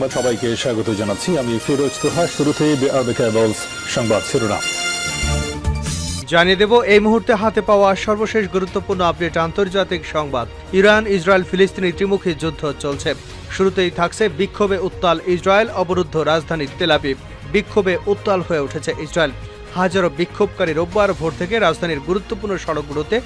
সংবাদ সবাইকে স্বাগত জানাচ্ছি। আমি ফিরোজ তোহা কেবলস সংবাদ শিরোনাম। জানিয়ে দেব, এই মুহূর্তে হাতে পাওয়া সর্বশেষ গুরুত্বপূর্ণ আপডেট আন্তর্জাতিক সংবাদ। ইরান, ইসরায়েল, ফিলিস্তিনি ত্রিমুখী যুদ্ধ চলছে। শুরুতেই থাকছে বিক্ষোভে উত্তাল ইসরায়েল, অবরুদ্ধ রাজধানী তেলাবিব বিক্ষোভে উত্তাল হয়ে উঠেছে ইসরায়েল। হাজারো বিক্ষোভকারী রোববার ভোর থেকে রাজধানীর গুরুত্বপূর্ণ সড়কগুলোতে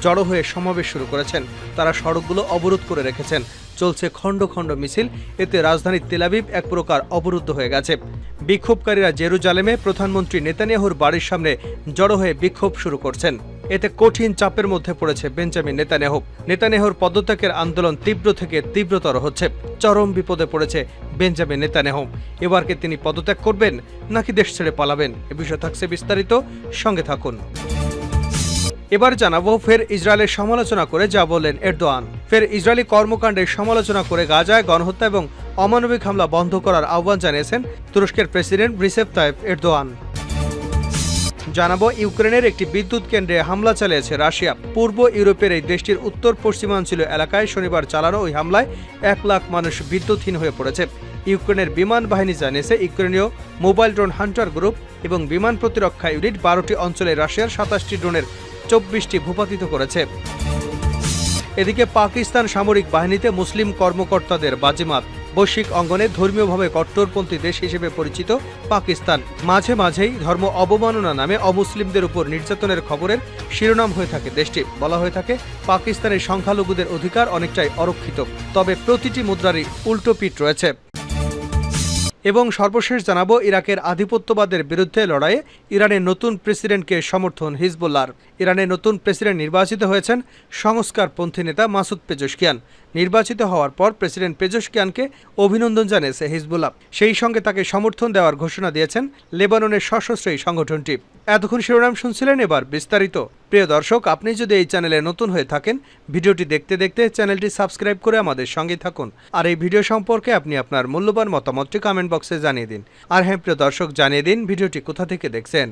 জড়ো হয়ে সমাবেশ শুরু করেছেন। তারা সড়কগুলো অবরোধ করে রেখেছেন। চলছে খণ্ড খণ্ড মিছিল। এতে রাজধানী তেলাবিব এক প্রকার অবরুদ্ধ হয়ে গেছে। বিক্ষোভকারীরা জেরুজালেমে প্রধানমন্ত্রী নেতানিয়াহুর বাড়ির সামনে জড়ো হয়ে বিক্ষোভ শুরু করছেন। এতে কঠিন চাপের মধ্যে পড়েছে বেঞ্জামিন নেতানিয়াহু। নেতানিয়াহুর পদত্যাগের আন্দোলন তীব্র থেকে তীব্রতর হচ্ছে। চরম বিপদে পড়েছে বেঞ্জামিন নেতানিয়াহু। এবারকে তিনি পদত্যাগ করবেন, নাকি দেশ ছেড়ে পালাবেন? এ বিষয়ে থাকছে বিস্তারিত। সঙ্গে থাকুন। এবার জানাব, ফের ইসরায়েলের সমালোচনা করে যা বললেন এরদোয়ান। ফের ইসরায়েলি কর্মকাণ্ডের সমালোচনা করে গাজায় গণহত্যা এবং অমানবিক হামলা বন্ধ করার আহ্বান জানিয়েছেন তুরস্কের প্রেসিডেন্ট রিসেপ তাইপ এরদোয়ান। জানাব, ইউক্রেনের একটি বিদ্যুৎ কেন্দ্রে হামলা চালিয়েছে রাশিয়া। পূর্ব ইউরোপের এই দেশটির উত্তর পশ্চিমাঞ্চল এলাকায় শনিবার চালানো ওই হামলায় এক লাখ মানুষ বিদ্যুৎহীন হয়ে পড়েছে। ইউক্রেনের বিমান বাহিনী জানিয়েছে, ইউক্রেনীয় মোবাইল ড্রোন হান্টার গ্রুপ এবং বিমান প্রতিরক্ষা ইউনিট বারোটি অঞ্চলে রাশিয়ার সাতাশটি ড্রোনের চব্বিশটি ভূপাতিত করেছে। এদিকে পাকিস্তান সামরিক বাহিনীতে মুসলিম কর্মকর্তাদের বাজিমাত। বৈশ্বিক অঙ্গনে ধর্মীয়ভাবে কট্টরপন্থী দেশ হিসেবে পরিচিত পাকিস্তান। মাঝে মাঝেই ধর্ম অবমাননা নামে অমুসলিমদের উপর নির্যাতনের খবরের শিরোনাম হয়ে থাকে দেশটি। বলা হয়ে থাকে, পাকিস্তানের সংখ্যালঘুদের অধিকার অনেকটাই অরক্ষিত, তবে প্রতিটি মুদ্রারই উল্টো পিঠ রয়েছে। এবং সর্বশেষ জানাব ইরাকের আধিপত্যবাদের বিরুদ্ধে লড়াইয়ে ইরানের নতুন প্রেসিডেন্টকে সমর্থন হিজবুল্লার ইরানের নতুন প্রেসিডেন্ট নির্বাচিত হয়েছেন সংস্কারপন্থী নেতা মাসুদ পেজশকিয়ান। নির্বাচিত হওয়ার পর প্রেসিডেন্ট পেজশকিয়ানকে অভিনন্দন জানিয়েছে হিজবুল্লাহ। সেই সঙ্গে তাকে সমর্থন দেওয়ার ঘোষণা দিয়েছেন লেবাননের সশস্ত্র এই সংগঠনটি। এতক্ষণ শিরোনাম শুনছিলেন এবার বিস্তারিত। প্রিয় দর্শক, আপনি যদি এই চ্যানেলে নতুন হয়ে থাকেন, ভিডিওটি দেখতে দেখতে চ্যানেলটি সাবস্ক্রাইব করে আমাদের সঙ্গে থাকুন। আর এই ভিডিও সম্পর্কে আপনি আপনার মূল্যবান মতামতটি কমেন্ট বক্সে জানিয়ে দিন। আর হ্যাঁ প্রিয় দর্শক, জানিয়ে দিন ভিডিওটি কোথা থেকে দেখছেন।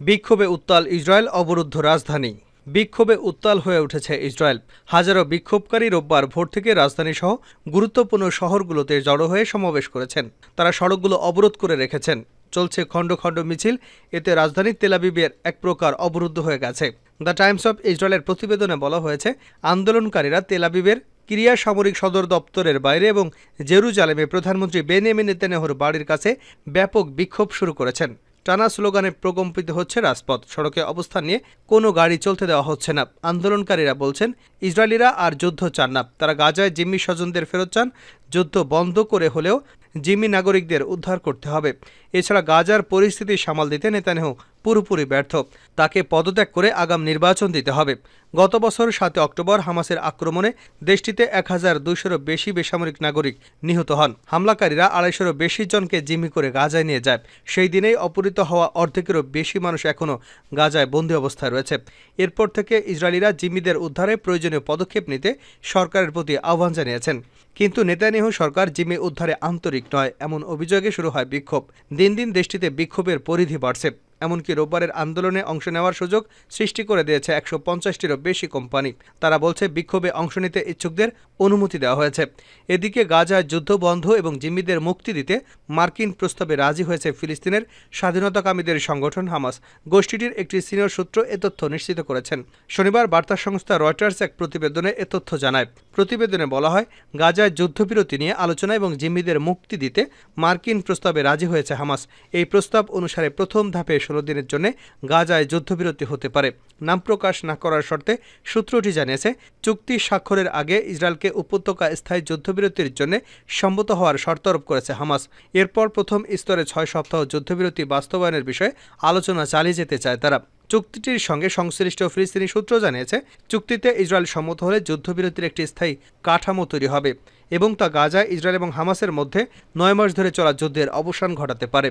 বিক্ষোভে উত্তাল ইসরায়েল, অবরুদ্ধ রাজধানী। বিক্ষোভে উত্তাল হয়ে উঠেছে ইসরায়েল। হাজারো বিক্ষোভকারী রোববার ভোর থেকে রাজধানী সহ গুরুত্বপূর্ণ শহরগুলোতে জড়ো হয়ে সমাবেশ করেছেন। তারা সড়কগুলো অবরোধ করে রেখেছেন। চলছে খণ্ড খণ্ড মিছিল। এতে রাজধানী তেলাবিবের এক প্রকার অবরুদ্ধ হয়ে গেছে। দ্য টাইমস অফ ইসরায়েলের প্রতিবেদনে বলা হয়েছে, আন্দোলনকারীরা তেলাবিবের ক্রিয়া সামরিক সদর দপ্তরের বাইরে এবং জেরুজালেমে প্রধানমন্ত্রী বেনিয়ামিন নেতানিয়াহুর বাড়ির কাছে ব্যাপক বিক্ষোভ শুরু করেছেন। টানা স্লোগানে প্রকম্পিত হচ্ছে রাজপথ। সড়কে অবস্থান নিয়ে কোনো গাড়ি চলতে দেওয়া হচ্ছে না। আন্দোলনকারীরা বলছেন, ইসরায়েলিরা আর যুদ্ধ চান না। তারা গাজায় জিম্মি স্বজনদের ফেরত চান। যুদ্ধ বন্ধ করে হলেও জিম্মি নাগরিকদের উদ্ধার করতে হবে। এছাড়া গাজার পরিস্থিতি সামাল দিতে নেতানিয়াহু পুরোপুরি ব্যর্থ। তাকে পদত্যাগ করে আগাম নির্বাচন দিতে হবে। গত বছর সাতে অক্টোবর হামাসের আক্রমণে দেশটিতে এক হাজার দুইশোরও বেশি বেসামরিক নাগরিক নিহত হন। হামলাকারীরা আড়াইশোরও বেশি জনকে জিম্মি করে গাজায় নিয়ে যায়। সেই দিনেই অপহৃত হওয়া অর্ধেকেরও বেশি মানুষ এখনও গাজায় বন্দী অবস্থায় রয়েছে। এরপর থেকে ইসরায়েলিরা জিম্মিদের উদ্ধারে প্রয়োজনীয় পদক্ষেপ নিতে সরকারের প্রতি আহ্বান জানিয়েছেন। কিন্তু নেতানিয়াহু সরকার জিম্মি উদ্ধারে আন্তরিক নয়, এমন অভিযোগে শুরু হয় বিক্ষোভ। দিন দিন দেশটিতে বিক্ষোভের পরিধি বাড়ছে। এমনকি রোববারের আন্দোলনে অংশ নেওয়ার সুযোগ সৃষ্টি করে দিয়েছে একশো পঞ্চাশটিরও বেশি কোম্পানি। তারা বলছে, বিক্ষোভে অংশ নিতে ইচ্ছুকদের অনুমতি দেওয়া হয়েছে। এদিকে গাজায় যুদ্ধ বন্ধ এবং জিম্মিদের মুক্তি দিতে মার্কিন প্রস্তাবে রাজি হয়েছে ফিলিস্তিনের স্বাধীনতাকামীদের সংগঠন হামাস। গোষ্ঠীটির একটি সিনিয়র সূত্র এ তথ্য নিশ্চিত করেছেন। শনিবার বার্তা সংস্থা রয়টার্স এক প্রতিবেদনে এ তথ্য জানায়। প্রতিবেদনে বলা হয়, গাজায় যুদ্ধবিরতি নিয়ে আলোচনা এবং জিম্মিদের মুক্তি দিতে মার্কিন প্রস্তাবে রাজি হয়েছে হামাস। এই প্রস্তাব অনুসারে প্রথম ধাপে ষোলো দিনের জন্য গাজায় যুদ্ধবিরতি হতে পারে। নাম প্রকাশ না করার শর্তে সূত্রটি জানিয়েছে, চুক্তি স্বাক্ষরের আগে ইসরায়েলকে উপত্যকা স্থায়ী যুদ্ধবিরতির জন্য সম্মত হওয়ার শর্ত আরোপ করেছে হামাস। এরপর প্রথম স্তরে ছয় সপ্তাহ যুদ্ধবিরতি বাস্তবায়নের বিষয়ে আলোচনা চালিয়ে যেতে চায় তারা। চুক্তিটির সঙ্গে সংশ্লিষ্ট ফিলিস্তিনি সূত্র জানিয়েছে, চুক্তিতে ইসরায়েল সম্মত হলে যুদ্ধবিরতির একটি স্থায়ী কাঠামো তৈরি হবে। এবং তা গাজা ইসরায়েল এবং হামাসের মধ্যে নয় মাস ধরে চলা যুদ্ধের অবসান ঘটাতে পারে।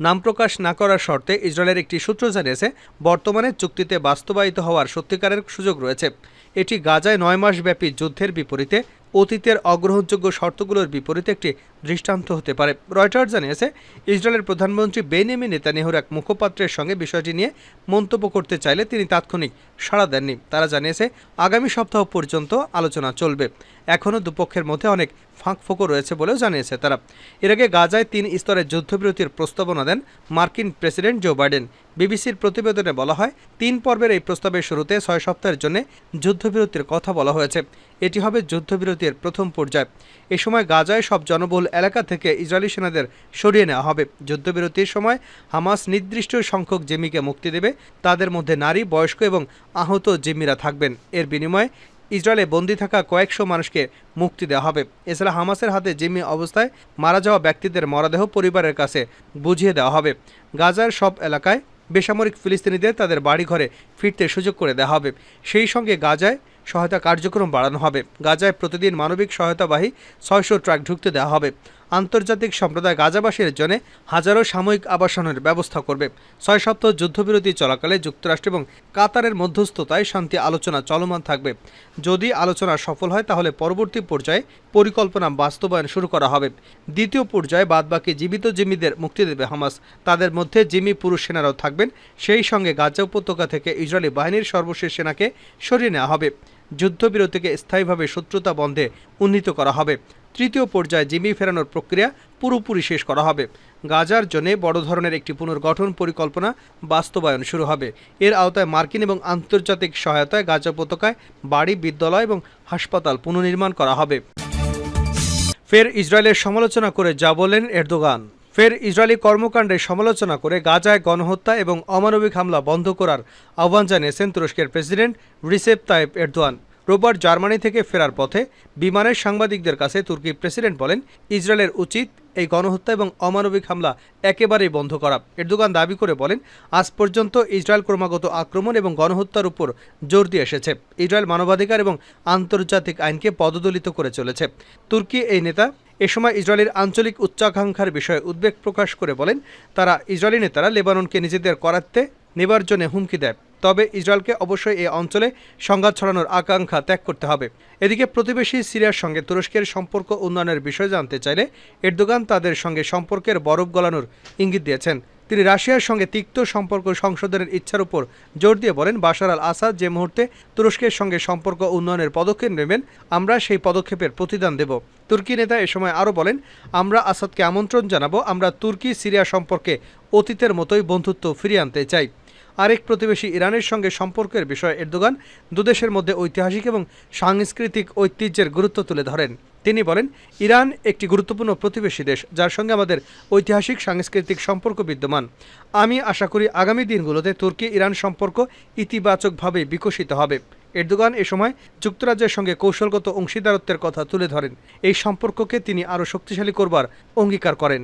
নাম প্রকাশ না করার শর্তে ইসরায়েলের একটি সূত্র জানিয়েছে, বর্তমানে চুক্তিতে বাস্তবায়িত হওয়ার সত্যিকারের সুযোগ রয়েছে। এটি গাজায় নয় মাসব্যাপী যুদ্ধের বিপরীতে, অতীতের অগ্রহণযোগ্য শর্তগুলোর বিপরীতে একটি দৃষ্টান্ত হতে পারে। রয়টার্স জানিয়েছে, ইসরায়েলের প্রধানমন্ত্রী বেনিয়ামি নেতানিয়াহুর এক মুখপাত্রের সঙ্গে বিষয়টি নিয়ে মন্তব্য করতে চাইলে তিনি তাৎক্ষণিক সাড়া দেননি। তারা জানিয়েছে, আগামী সপ্তাহ পর্যন্ত আলোচনা চলবে। এখনও দুপক্ষের মধ্যে অনেক ফাঁক ফোকর রয়েছে বলেও জানিয়েছে তারা। এর আগে গাজায় তিন স্তরের যুদ্ধবিরতির প্রস্তাবনা দেন মার্কিন প্রেসিডেন্ট জো বাইডেন। বিবিসির প্রতিবেদনে বলা হয়, তিন পর্বের এই প্রস্তাবের শুরুতে ছয় সপ্তাহের জন্য যুদ্ধবিরতির কথা বলা হয়েছে। এটি হবে যুদ্ধবিরতির প্রথম পর্যায়। এ সময় গাজায় সব জনবহুল এলাকা থেকে ইসরায়েলি সেনাদের সরিয়ে নেওয়া হবে। যুদ্ধবিরতির সময় হামাস নির্দিষ্ট সংখ্যক জিম্মিকে মুক্তি দেবে। তাদের মধ্যে নারী, বয়স্ক এবং আহত জিম্মিরা থাকবেন। এর বিনিময়ে ইসরায়েলে বন্দি থাকা কয়েকশো মানুষকে মুক্তি দেওয়া হবে। এছাড়া হামাসের হাতে জিম্মি অবস্থায় মারা যাওয়া ব্যক্তিদের মরদেহ পরিবারের কাছে বুঝিয়ে দেওয়া হবে। গাজার সব এলাকায় বেসামরিক ফিলিস্তিনিদের তাদের বাড়িঘরে ফিরতে সুযোগ করে দেওয়া হবে। সেই সঙ্গে গাজায় সহায়তা কার্যক্রম বাড়ানো হবে। গাজায় প্রতিদিন মানবিক সহায়তাবাহী ছয়শো ট্রাক ঢুকতে দেওয়া হবে। আন্তর্জাতিক সম্প্রদায় গাজাবাসীর জন্য হাজারো সাময়িক আবাসনের ব্যবস্থা করবে। ছয় সপ্তাহ যুদ্ধবিরতি চলাকালে যুক্তরাষ্ট্র এবং কাতারের মধ্যস্থতায় শান্তি আলোচনা চলমান থাকবে। যদি আলোচনা সফল হয়, তাহলে পরবর্তী পর্যায়ে পরিকল্পনা বাস্তবায়ন শুরু করা হবে। দ্বিতীয় পর্যায়ে বাদবাকি জীবিত জিম্মিদের মুক্তি দেবে হামাস। তাদের মধ্যে জিম্মি পুরুষ সেনারাও থাকবেন, সেই সঙ্গে গাজা উপত্যকা থেকে ইসরায়েলি বাহিনীর সর্বশেষ সেনাকে সরিয়ে নেওয়া হবে। যুদ্ধবিরতিকে স্থায়ীভাবে শত্রুতা বন্ধে উন্নীত করা হবে। তৃতীয় পর্যায়ে জিম্মি ফেরানোর প্রক্রিয়া পুরোপুরি শেষ করা হবে। গাজার জন্য বড় ধরনের একটি পুনর্গঠন পরিকল্পনা বাস্তবায়ন শুরু হবে। এর আওতায় মার্কিন এবং আন্তর্জাতিক সহায়তায় গাজা উপত্যকায় বাড়ি, বিদ্যালয় এবং হাসপাতাল পুনর্নির্মাণ করা হবে। ফের ইসরায়েলের সমালোচনা করে যা বলেন এরদোগান। ফের ইসরায়েলি কর্মকাণ্ডের সমালোচনা করে গাজায় গণহত্যা এবং অমানবিক হামলা বন্ধ করার আহ্বান জানিয়েছেন তুরস্কের প্রেসিডেন্ট রিসেপ তাইপ এরদোয়ান রোববার জার্মানি থেকে ফেরার পথে বিমানের সাংবাদিকদের কাছে তুর্কি প্রেসিডেন্ট বলেন, ইসরায়েলের উচিত এই গণহত্যা এবং অমানবিক হামলা একেবারেই বন্ধ করা। এরদোগান দাবি করে বলেন, আজ পর্যন্ত ইসরায়েল ক্রমাগত আক্রমণ এবং গণহত্যার উপর জোর দিয়ে এসেছে। ইসরায়েল মানবাধিকার এবং আন্তর্জাতিক আইনকে পদদলিত করে চলেছে। তুর্কি এই নেতা এ সময় ইসরায়েলের আঞ্চলিক উচ্চাকাঙ্ক্ষার বিষয়ে উদ্বেগ প্রকাশ করে বলেন, তারা ইসরায়েলি নেতারা লেবাননকে নিজেদের করাতে নেবার জন্য হুমকি দেয়। তবে ইসরায়েলকে অবশ্যই এই অঞ্চলে সংঘাত ছড়ানোর আকাঙ্ক্ষা ত্যাগ করতে হবে। এদিকে প্রতিবেশী সিরিয়ার সঙ্গে তুরস্কের সম্পর্ক উন্নয়নের বিষয় জানতে চাইলে এরদোগান তাদের সঙ্গে সম্পর্কের বরফ গলানোর ইঙ্গিত দিয়েছেন। তিনি রাশিয়ার সঙ্গে তিক্ত সম্পর্ক সংশোধনের ইচ্ছার উপর জোর দিয়ে বলেন, বাশার আল আসাদ যে মুহূর্তে তুরস্কের সঙ্গে সম্পর্ক উন্নয়নের পদক্ষেপ নেবেন, আমরা সেই পদক্ষেপের প্রতিদান দেব। তুর্কি নেতা এ সময় আরও বলেন, আমরা আসাদকে আমন্ত্রণ জানাব, আমরা তুর্কি সিরিয়া সম্পর্কে অতীতের মতোই বন্ধুত্ব ফিরিয়ে আনতে চাই। আরেক প্রতিবেশী ইরানের সঙ্গে সম্পর্কের বিষয়ে এরদোগান দুদেশের মধ্যে ঐতিহাসিক এবং সাংস্কৃতিক ঐতিহ্যের গুরুত্ব তুলে ধরেন। তিনি বলেন, ইরান একটি গুরুত্বপূর্ণ প্রতিবেশী দেশ, যার সঙ্গে আমাদের ঐতিহাসিক সাংস্কৃতিক সম্পর্ক বিদ্যমান। আমি আশা করি আগামী দিনগুলোতে তুর্কি ইরান সম্পর্ক ইতিবাচকভাবে বিকশিত হবে। এরদোগান এ সময় যুক্তরাজ্যের সঙ্গে কৌশলগত অংশীদারত্বের কথা তুলে ধরেন। এই সম্পর্ককে তিনি আরও শক্তিশালী করবার অঙ্গীকার করেন।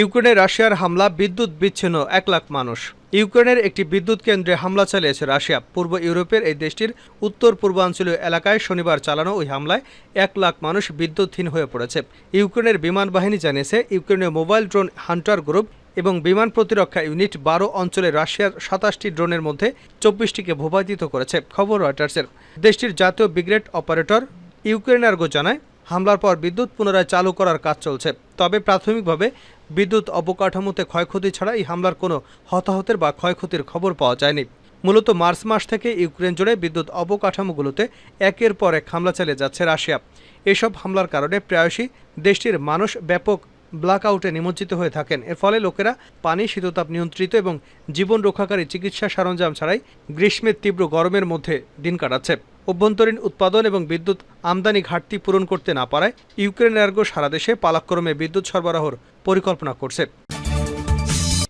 ইউক্রেনে রাশিয়ার হামলা বিদ্যুৎ বিচ্ছিন্ন, এক লাখ মানুষ। ইউক্রেনের একটি বিদ্যুৎ কেন্দ্রে হামলা চালিয়েছে রাশিয়া। পূর্ব ইউরোপের এই দেশটির উত্তর পূর্বাঞ্চলীয় এলাকায় শনিবার চালানো ওই হামলায় এক লাখ মানুষ বিদ্যুৎহীন হয়ে পড়েছে। ইউক্রেনের বিমান বাহিনী জানিয়েছে, ইউক্রেনীয় মোবাইল ড্রোন হান্টার গ্রুপ এবং বিমান প্রতিরক্ষা ইউনিট বারো অঞ্চলে রাশিয়ার সাতাশটি ড্রোনের মধ্যে চব্বিশটিকে ভূপাতিত করেছে, খবর রয়টার্সের। দেশটির জাতীয় ব্রিগেড অপারেটর ইউক্রেনার্গো জানায় হামলার পর বিদ্যুৎ পুনরায় চালু করার কাজ চলছে। তবে প্রাথমিকভাবে বিদ্যুৎ অবকাঠামোতে ক্ষয়ক্ষতি ছাড়া এই হামলার কোনো হতাহতের বা ক্ষয়ক্ষতির খবর পাওয়া যায়নি। মূলত মার্চ মাস থেকে ইউক্রেন জুড়ে বিদ্যুৎ অবকাঠামোগুলোতে একের পর এক হামলা চালিয়ে যাচ্ছে রাশিয়া। এসব হামলার কারণে প্রায়শই দেশটির মানুষ ব্যাপক ব্ল্যাকআউটে নিমজ্জিত হয়ে থাকেন। এর ফলে লোকেরা পানি, শীততাপ নিয়ন্ত্রিত এবং জীবন রক্ষাকারী চিকিৎসা সরঞ্জাম ছাড়াই গ্রীষ্মের তীব্র গরমের মধ্যে দিন কাটাচ্ছে। অভ্যন্তরীণ উৎপাদন এবং বিদ্যুৎ আমদানি ঘাটতি পূরণ করতে না পারায় ইউক্রেন এয়ারগো সারা দেশে পালাক্রমে বিদ্যুৎ সরবরাহর পরিকল্পনা করছে।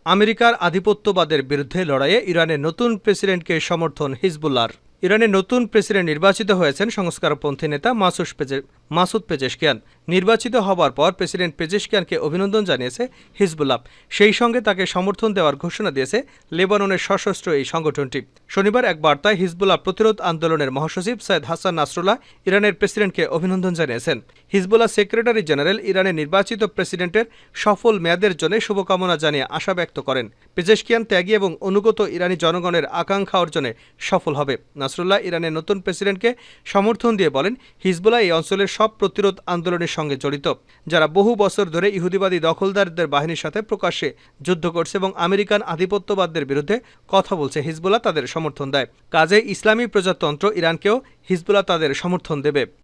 আমেরিকার আধিপত্যবাদের বিরুদ্ধে লড়াইয়ে ইরানের নতুন প্রেসিডেন্টকে সমর্থন হিজবুল্লার ইরানের নতুন প্রেসিডেন্ট নির্বাচিত হয়েছেন সংস্কারপন্থী নেতা মাসুস পেজে মাসুদ পেজেশকিয়ান। নির্বাচিত হবার পর প্রেসিডেন্ট পেজেশকিয়ানকে অভিনন্দন জানিয়েছে হিজবুল্লাহ। সেই সঙ্গে তাকে সমর্থন দেওয়ার ঘোষণা দিয়েছে লেবাননের সশস্ত্র এই সংগঠনটি। শনিবার এক বার্তায় হিজবুল্লাহ প্রতিরোধ আন্দোলনের মহাসচিব সৈয়দ হাসান নাসরুল্লাহ ইরানের প্রেসিডেন্টকে অভিনন্দন জানিয়েছেন। হিজবুল্লাহ সেক্রেটারি জেনারেল ইরানের নির্বাচিত প্রেসিডেন্টের সফল মেয়াদের জন্য শুভকামনা জানিয়ে আশা ব্যক্ত করেন। পেজেশকিয়ান ত্যাগী এবং অনুগত ইরানি জনগণের আকাঙ্ক্ষা অর্জনে সফল হবে। নাসরুল্লাহ ইরানের নতুন প্রেসিডেন্টকে সমর্থন দিয়ে বলেন, হিজবুল্লাহ এই অঞ্চলের সব প্রতিরোধ আন্দোলনের সঙ্গে জড়িত, যারা বহু বছর ধরে ইহুদিবাদী দখলদারদের বাহিনীর সাথে প্রকাশ্যে যুদ্ধ করছে এবং আমেরিকান আধিপত্যবাদদের বিরুদ্ধে কথা বলছে হিজবুল্লাহ তাদের সমর্থন দেয়। কাজে ইসলামী প্রজাতন্ত্র ইরানকেও হিজবুল্লাহ তাদের সমর্থন দেবে।